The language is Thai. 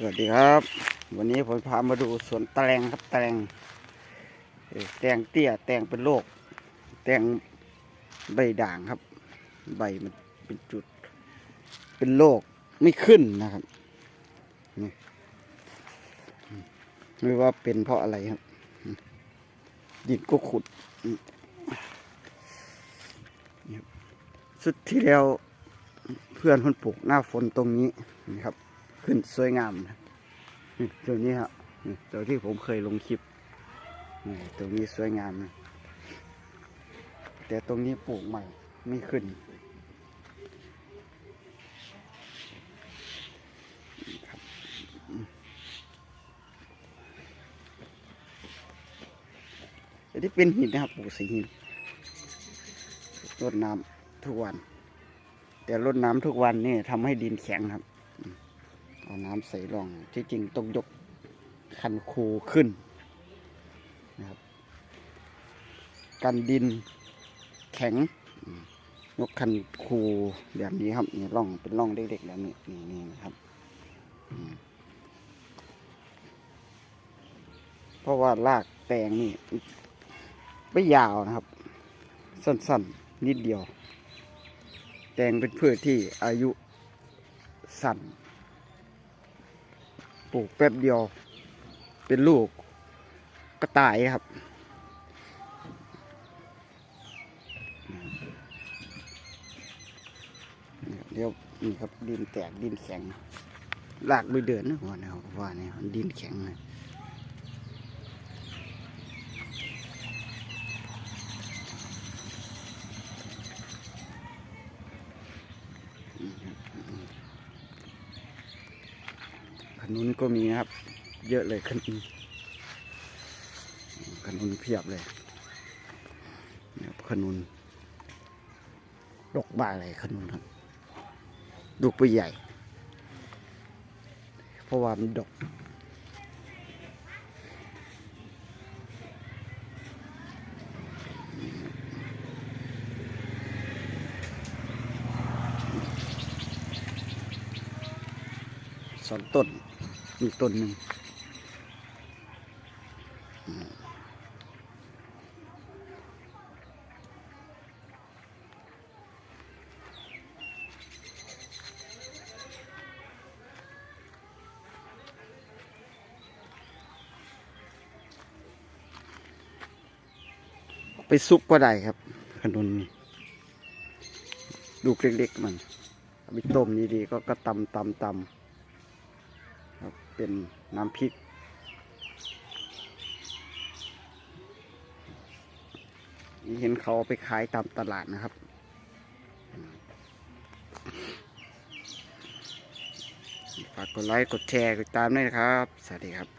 สวัสดีครับ วันนี้ผมพามาดูสวนแตงครับแตงแตงเตี้ยแตงเป็นโรคแตงใบด่างครับ ใบมันเป็นจุด เป็นโรคไม่ขึ้นนะครับนี่ไม่ว่าเป็นเพราะอะไรครับดินก็ขุดสุดที่แล้วเพื่อนคนปลูกหน้าฝนตรงนี้นี่ครับ ขึ้นสวยงามนะตัวนี้ครับตัวที่ผมเคยลงคลิปตัวนี้สวยงามนะแต่ตรงนี้ปลูกใหม่ไม่ขึ้นนี่ครับอืมอันนี้เป็นหินนะครับปลูกสีหินรดน้ำทุกวัน แต่รดน้ำทุกวันนี่ทำให้ดินแข็งครับ เอาน้ำใส่ร่องที่จริงต้องยกคันคูขึ้นนะครับกันดินแข็งยกคันคูแบบนี้ครับนี่ร่องเป็นร่องเล็กๆแบบนี้นี่นี่นะครับเพราะว่ารากแตงนี่ไม่ยาวนะครับ สั้นๆ นิดเดียว แตงเป็นพืชที่อายุสั้น ปลูกแป๊บเดียว เป็นลูกก็ตายครับ เดี๋ยวนี่ครับดินแตกดินแข็งลากไปเดินนะว่าเนวว่าเนี่ยดินแข็งเลยข นุนก็มีครับ เยอะเลยขนุนขนุนเพียบเลยเนี่ยขนุนดอกบาอะไรขนุนครับลูกไปใหญ่ เพราะว่ามันดอกสองต้น อีกต้นหนึ่งไปซุปก็ได้ครับ ขนุนลูกเล็กๆมันเอาไปต้มดีๆก็ก็ตำตำตำ ครับเป็นน้ำพริก นี่เห็นเขาเอาไปขายตามตลาดนะครับ ฝากกดไลค์ กดแชร์ กดตามด้วยนะครับ สวัสดีครับ